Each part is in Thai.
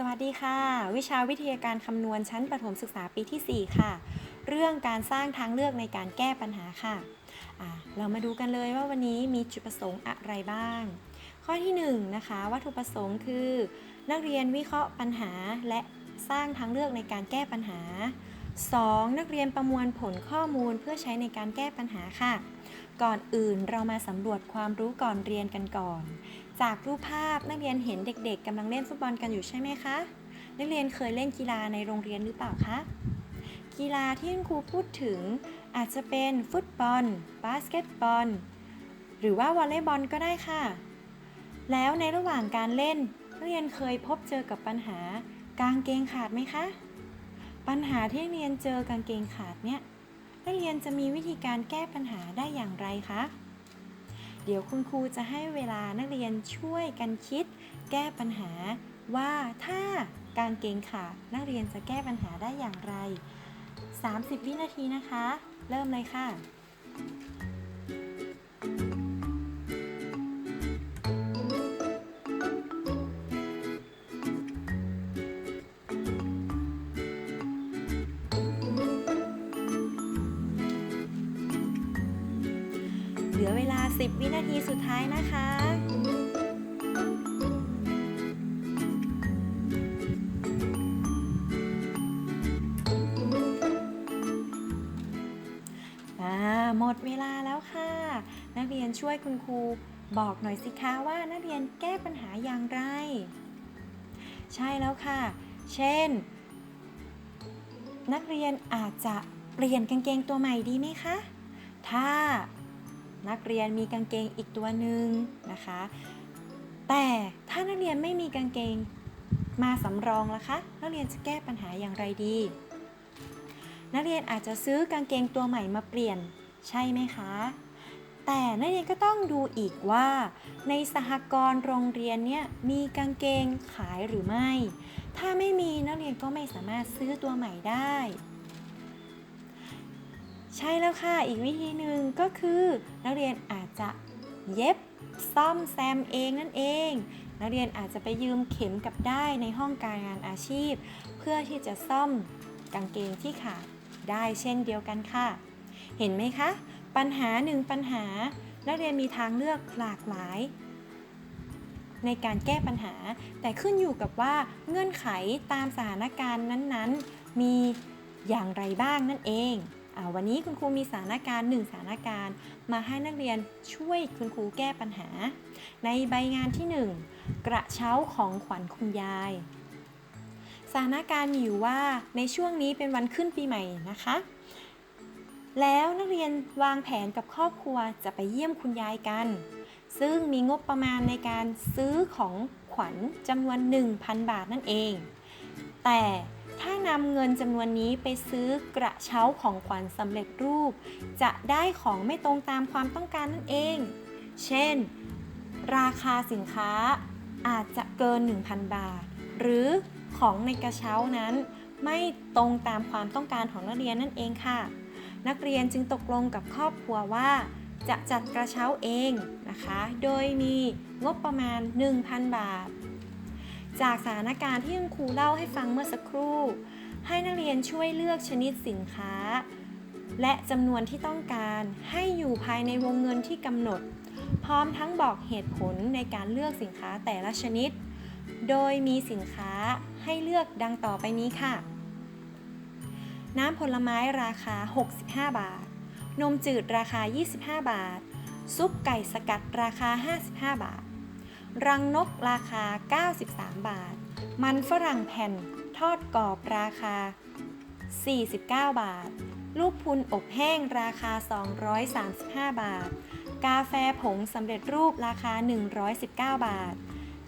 สวัสดีค่ะ วิชาวิทยาการคำนวณชั้นประถมศึกษาปีที่ 4 ค่ะ เรื่องการสร้างทางเลือกในการแก้ปัญหาค่ะะเรามาดูกันเลยว่าวันนี้มีจุดประสงค์อะไรบ้าง ข้อที่1นะคะวัตถุประสงค์คือ นักเรียนวิเคราะห์ปัญหาและสร้างทางเลือกในการแก้ปัญหา 2. นักเรียนประมวลผลข้อมูลเพื่อใช้ในการแก้ปัญหาค่ะ ก่อนอื่นเรามาสำรวจความรู้ก่อนเรียนกันก่อน จากรูปภาพนักเรียนเห็นเด็ก ๆกำลังเล่นฟุตบอลกันอยู่ใช่ไหมคะ นักเรียนเคยเล่นกีฬาในโรงเรียนหรือเปล่าคะ กีฬาที่คุณครูพูดถึงอาจจะเป็นฟุตบอล บาสเกตบอล หรือว่าวอลเลย์บอลก็ได้ค่ะ แล้วในระหว่างการเล่น นักเรียนเคยพบเจอกับปัญหากางเกงขาดไหมคะ ปัญหาที่นักเรียนเจอกางเกงขาดเนี่ยนักเรียนจะมีวิธีการแก้ปัญหาได้อย่างไรคะ เดี๋ยวคุณครูจะให้เวลานักเรียนช่วยกันคิด แก้ปัญหา ว่าถ้าการเกงขาดนักเรียนจะแก้ปัญหาได้อย่างไร 30 วินาทีนะคะ เริ่มเลยค่ะ เหลือเวลา 10 วินาทีสุดท้ายนะคะ หมดเวลาแล้วค่ะ นักเรียนช่วยคุณครูบอกหน่อยสิคะว่านักเรียนแก้ปัญหาอย่างไร ใช่แล้วค่ะ เช่น นักเรียนอาจจะเปลี่ยนกางเกงตัวใหม่ดีไหมคะ ถ้า นักเรียนมีกางเกงอีกตัวหนึ่งนะคะ แต่ถ้านักเรียนไม่มีกางเกงมาสำรองล่ะคะ นักเรียนจะแก้ปัญหาอย่างไรดี นักเรียนอาจจะซื้อกางเกงตัวใหม่มาเปลี่ยนใช่ไหมคะ แต่นักเรียนก็ต้องดูอีกว่า ในสหกรณ์โรงเรียนเนี่ยมีกางเกงขายหรือไม่ ถ้าไม่มีนักเรียนก็ไม่สามารถซื้อตัวใหม่ได้ ใช่แล้วค่ะ อีกวิธีหนึ่งก็คือนักเรียนอาจจะเย็บซ่อมแซมเองนั่นเอง นักเรียนอาจจะไปยืมเข็มกับได้ในห้องการงานอาชีพ เพื่อที่จะซ่อมกางเกงที่ขาดได้เช่นเดียวกันค่ะ เห็นไหมคะ ปัญหาหนึ่งปัญหา นักเรียนมีทางเลือกหลากหลาย ในการแก้ปัญหา แต่ขึ้นอยู่กับว่าเงื่อนไขตามสถานการณ์นั้นๆ มีอย่างไรบ้างนั่นเอง วันนี้คุณครูมีสถานการณ์หนึ่งสถานการณ์ มาให้นักเรียนช่วยคุณครูแก้ปัญหา ในใบงานที่ 1 กระเช้าของขวัญคุณยาย สถานการณ์มีอยู่ว่าในช่วงนี้เป็นวันขึ้นปีใหม่นะคะ แล้วนักเรียนวางแผนกับครอบครัวจะไปเยี่ยมคุณยายกัน ซึ่งมีงบประมาณในการซื้อของขวัญจำนวน 1,000 บาทนั่นเอง แต่ ถ้านำเงินจำนวนนี้ไปซื้อกระเช้าของขวัญสำเร็จรูป จะได้ของไม่ตรงตามความต้องการนั่นเอง เช่น ราคาสินค้าอาจจะเกิน 1,000 บาท หรือของในกระเช้านั้น ไม่ตรงตามความต้องการของนักเรียนนั่นเองค่ะ นักเรียนจึงตกลงกับครอบครัวว่า จะจัดกระเช้าเองนะคะ โดยมีงบประมาณ 1,000 บาท จากสถานการณ์ที่คุณครูเล่าให้ฟังเมื่อสักครู่ ให้นักเรียนช่วยเลือกชนิดสินค้า และจำนวนที่ต้องการให้อยู่ภายในวงเงินที่กำหนด พร้อมทั้งบอกเหตุผลในการเลือกสินค้าแต่ละชนิด โดยมีสินค้าให้เลือกดังต่อไปนี้ค่ะ น้ำผลไม้ราคา 65 บาท นมจืดราคา 25 บาท ซุปไก่สกัดราคา 55 บาท รังนกราคา 93 บาท มันฝรั่งแผ่นทอดกรอบราคา 49 บาท ลูกพุนอบแห้งราคา 235 บาท กาแฟผงสำเร็จรูปราคา 119 บาท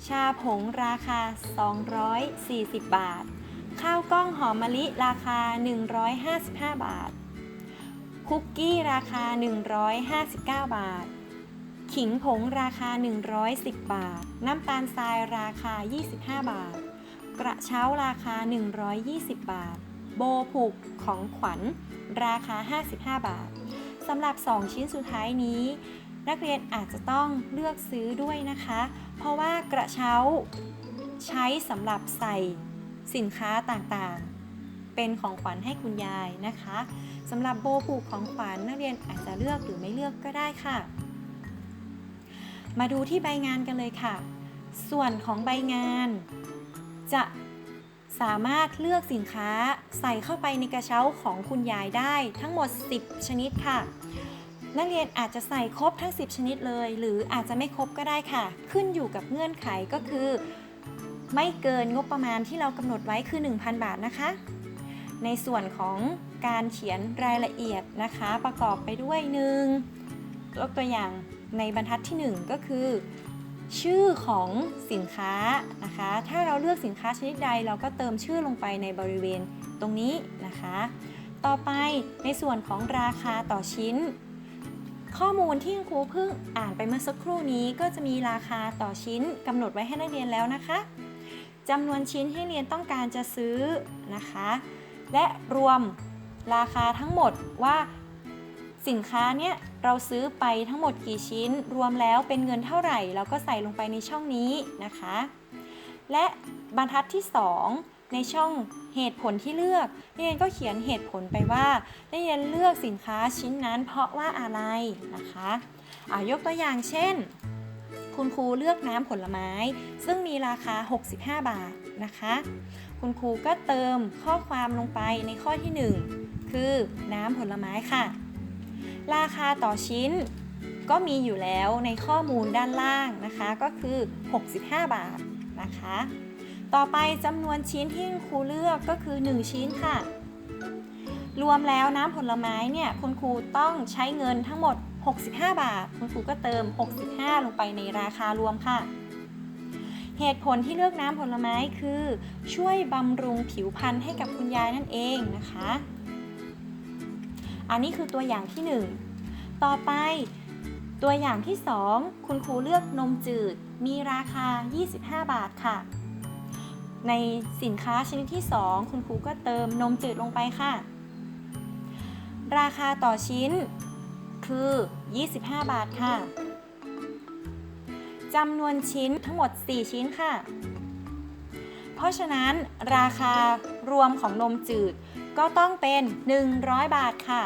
ชาผงราคา 240 บาท ข้าวกล้องหอมมะลิราคา 155 บาท คุกกี้ราคา 159 บาท ขิงผงราคา 110 บาท น้ำตาลทรายราคา 25 บาท กระเช้าราคา 120 บาท โบผูกของขวัญราคา 55 บาทสำหรับ 2 ชิ้นสุดท้ายนี้ นักเรียนอาจจะต้องเลือกซื้อด้วยนะคะ เพราะว่ากระเช้าใช้สำหรับใส่สินค้าต่างๆ เป็นของขวัญให้คุณยายนะคะสำหรับโบผูกของขวัญนักเรียนอาจจะเลือกหรือไม่เลือกก็ได้ค่ะ มาดูที่ใบงานกันเลยค่ะ ส่วนของใบงาน จะสามารถเลือกสินค้าใส่เข้าไปในกระเช้าของคุณยายได้ทั้งหมด 10 ชนิดค่ะ นักเรียนอาจจะใส่ครบทั้ง 10 ชนิดเลย หรืออาจจะไม่ครบก็ได้ค่ะ ขึ้นอยู่กับเงื่อนไขก็คือ ไม่เกินงบประมาณที่เรากำหนดไว้คือ 1,000 บาทนะคะ ในส่วนของการเขียนรายละเอียดนะคะ ประกอบไปด้วยหนึ่งยกตัวอย่าง ในบรรทัดที่ 1 ก็คือ ชื่อของสินค้านะคะ ถ้าเราเลือกสินค้าชนิดใดเราก็เติมชื่อลงไปในบริเวณตรงนี้นะคะ ต่อไปในส่วนของราคาต่อชิ้น ข้อมูลที่คุณครูเพิ่งอ่านไปเมื่อสักครู่นี้ ก็จะมีราคาต่อชิ้นกำหนดไว้ให้นักเรียนแล้วนะคะจำนวนชิ้นที่เรียนต้องการจะซื้อนะคะ และรวมราคาทั้งหมดว่า สินค้าเนี่ยเราซื้อไปทั้งหมดกี่ชิ้น รวมแล้วเป็นเงินเท่าไหร่ เราก็ใส่ลงไปในช่องนี้นะคะ และบรรทัดที่ 2 ในช่องเหตุผลที่เลือกนักเรียนก็เขียนเหตุผลไปว่านักเรียนเลือกสินค้าชิ้นนั้นเพราะว่าอะไรนะคะอายกตัวอย่างเช่น คุณครูเลือกน้ำผลไม้ ซึ่งมีราคา 65 บาทนะคะ คุณครูก็เติมข้อความลงไปในข้อที่ 1 คือน้ำผลไม้ค่ะ ราคาต่อชิ้นก็มีอยู่แล้วในข้อมูลด้านล่างนะคะ ก็คือ 65 บาทนะคะ ต่อไปจำนวนชิ้นที่ครูเลือกก็คือ 1 ชิ้นค่ะ รวมแล้วน้ำผลไม้เนี่ยคุณครูต้องใช้เงินทั้งหมด 65 บาท คุณครูก็เติม 65 ลงไปในราคารวมค่ะ เหตุผลที่เลือกน้ำผลไม้คือ ช่วยบำรุงผิวพรรณให้กับคุณยายนั่นเองนะคะ อันนี้คือตัวอย่างที่ 1 ต่อไปตัวอย่างที่ 2 คุณครูเลือกนมจืด มีราคา 25 บาทค่ะ ในสินค้าชนิดที่ 2 คุณครูก็เติมนมจืดลงไปค่ะ ราคาต่อชิ้นคือ 25 บาทค่ะจำนวนชิ้นทั้งหมด 4 ชิ้นค่ะ เพราะฉะนั้นราคารวมของนมจืด ก็ต้องเป็น 100 บาทค่ะ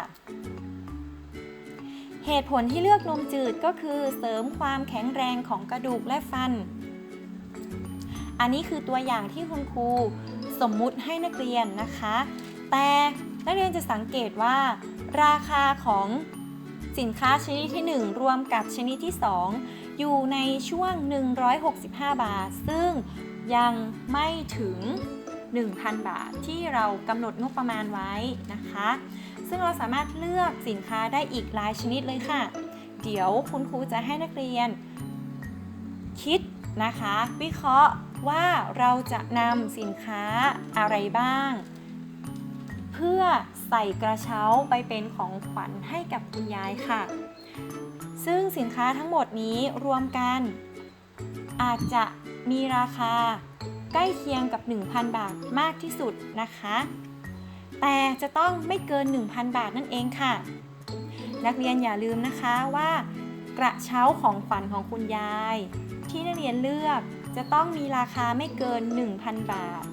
เหตุผลที่เลือกนมจืดก็คือเสริมความแข็งแรงของกระดูกและฟัน อันนี้คือตัวอย่างที่คุณครูสมมุติให้นักเรียนนะคะ แต่นักเรียนจะสังเกตว่า ราคาของสินค้าชนิดที่ 1 รวมกับชนิดที่ 2 อยู่ในช่วง 165 บาท ซึ่งยังไม่ถึง 1,000 บาทที่เรากำหนดงบประมาณไว้นะคะ ซึ่งเราสามารถเลือกสินค้าได้อีกหลายชนิดเลยค่ะ เดี๋ยวคุณครูจะให้นักเรียน คิดนะคะ วิเคราะห์ว่าเราจะนำสินค้าอะไรบ้าง เพื่อใส่กระเช้าไปเป็นของขวัญให้กับคุณยายค่ะ ซึ่งสินค้าทั้งหมดนี้รวมกันอาจจะ มีราคาใกล้เคียงกับ 1,000 บาทมากที่สุดนะคะ แต่จะต้องไม่เกิน 1,000 บาทนั่นเองค่ะ นักเรียนอย่าลืมนะคะว่ากระเช้าของขวัญของคุณยาย ที่นักเรียนเลือกจะต้องมีราคาไม่เกิน 1,000 บาท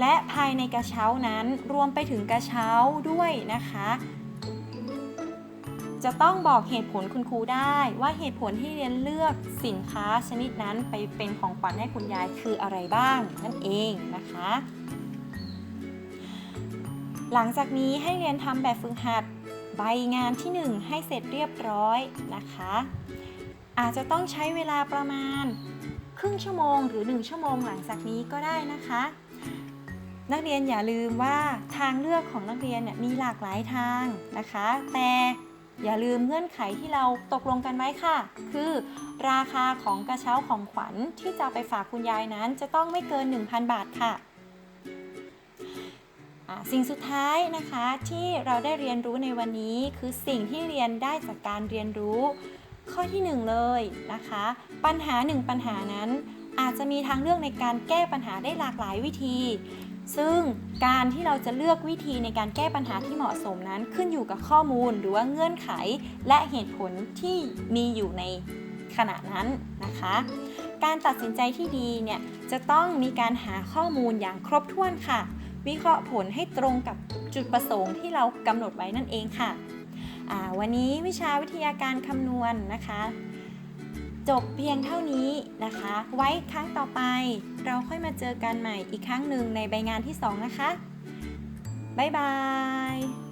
และภายในกระเช้านั้นรวมไปถึงกระเช้าด้วยนะคะ จะต้องบอกเหตุผลคุณครูได้ว่าเหตุผลที่เรียนเลือกสินค้าชนิดนั้นไปเป็นของขวัญให้คุณยายคืออะไรบ้างนั่นเองนะคะ หลังจากนี้ให้เรียนทำแบบฝึกหัดใบงานที่ 1 ให้เสร็จเรียบร้อยนะคะ อาจจะต้องใช้เวลาประมาณครึ่งชั่วโมงหรือ 1 ชั่วโมงหลังจากนี้ก็ได้นะคะ นักเรียนอย่าลืมว่าทางเลือกของนักเรียนเนี่ยมีหลากหลายทางนะคะ แต่ อย่าลืมเงื่อนไขที่เราตกลงกันไว้ค่ะ คือ ราคาของกระเช้าของขวัญที่จะไปฝากคุณยายนั้นจะต้องไม่เกิน 1,000 บาทค่ะสิ่งสุดท้ายนะคะที่เราได้เรียนรู้ในวันนี้คือสิ่งที่เรียนได้จากการเรียนรู้ ข้อที่หนึ่งเลยนะคะ ปัญหาหนึ่งปัญหานั้น อาจจะมีทางเลือกในการแก้ปัญหาได้หลากหลายวิธี ซึ่งการที่เราจะเลือกวิธีในการแก้ปัญหาที่เหมาะสมนั้นขึ้นอยู่กับข้อมูลหรือว่าเงื่อนไขและเหตุผลที่มีอยู่ในขณะนั้นนะคะ การตัดสินใจที่ดีเนี่ยจะต้องมีการหาข้อมูลอย่างครบถ้วนค่ะ วิเคราะห์ผลให้ตรงกับจุดประสงค์ที่เรากำหนดไว้นั่นเองค่ะ วันนี้วิชาวิทยาการคำนวณนะคะ จบเพียงเท่านี้นะคะ ไว้ครั้งต่อไป เราค่อยมาเจอกันใหม่อีกครั้งหนึ่งในใบงานที่ 2 นะคะ บ๊ายบาย